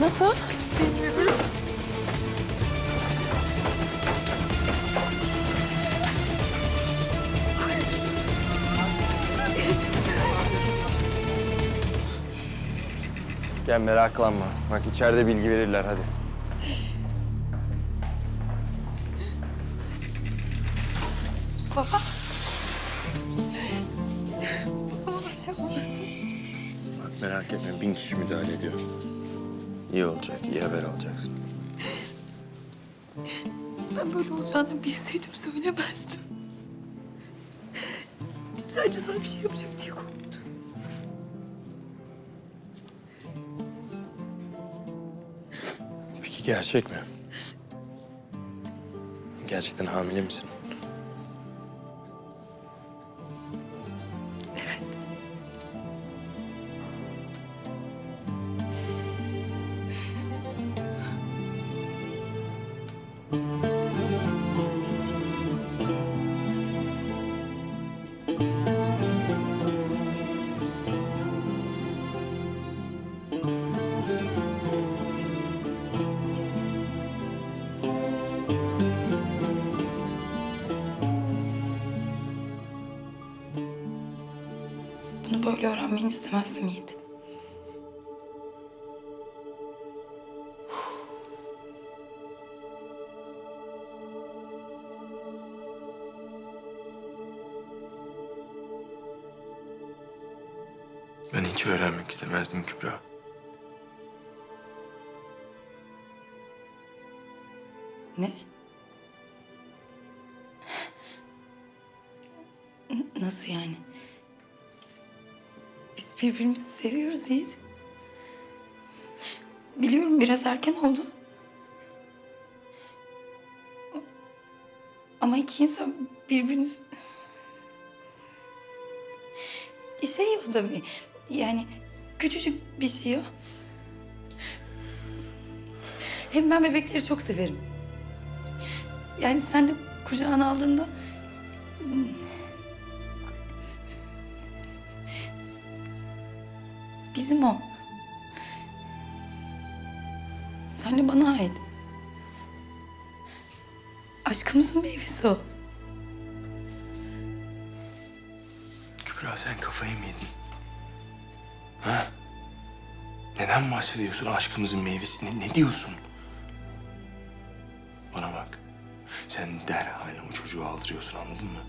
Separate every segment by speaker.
Speaker 1: Nasıl?
Speaker 2: Bilmiyorum.
Speaker 3: Gel meraklanma. Bak içeride bilgi verirler hadi.
Speaker 2: Baba
Speaker 3: merak etme bin kişi müdahale ediyor. İyi olacak, iyi haber alacaksın.
Speaker 2: Ben böyle olacağını bilseydim söylemezdim. Sadece sana bir şey yapacak diye korktum.
Speaker 3: Peki gerçek mi? Gerçekten hamile misin?
Speaker 1: Bunu böyle öğrenmeni istemezdim Yiğit.
Speaker 3: Ben hiç öğrenmek istemezdim Kübra.
Speaker 1: Ne? N- Nasıl yani? Birbirimizi seviyoruz Yiğit. Biliyorum biraz erken oldu. Ama iki insan birbiriniz... Şey o tabii. Yani küçücük bir şey o. Hem ben bebekleri çok severim. Yani sen de kucağına aldığında... Bizim o. Senle bana ait. Aşkımızın meyvesi o.
Speaker 3: Kübra sen kafayı mı yedin? Ha? Neden bahsediyorsun aşkımızın meyvesi? Ne, ne diyorsun? Bana bak. Sen derhal o çocuğu aldırıyorsun anladın mı?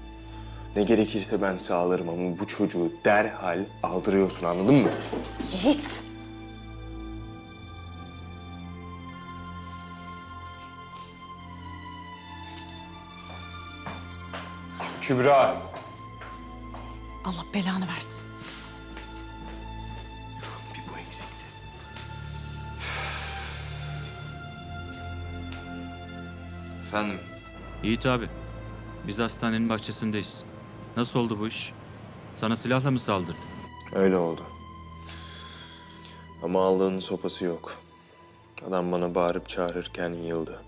Speaker 3: Ne gerekirse ben sağlarım ama bu çocuğu derhal aldırıyorsun anladın mı?
Speaker 1: Yiğit.
Speaker 3: Kübra.
Speaker 1: Allah belanı versin.
Speaker 3: Bir bu eksikti. Efendim?
Speaker 4: Yiğit abi, biz hastanenin bahçesindeyiz. Nasıl oldu bu iş? Sana silahla mı saldırdı?
Speaker 3: Öyle oldu. Ama Allah'ın sopası yok. Adam bana bağırıp çağırırken yıldı.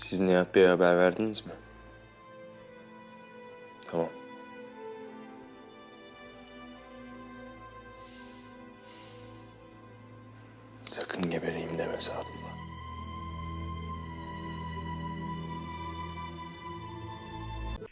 Speaker 3: Siz Nihat Bey'e haber verdiniz mi? Tamam. Sakın gebereyim deme Sadullah.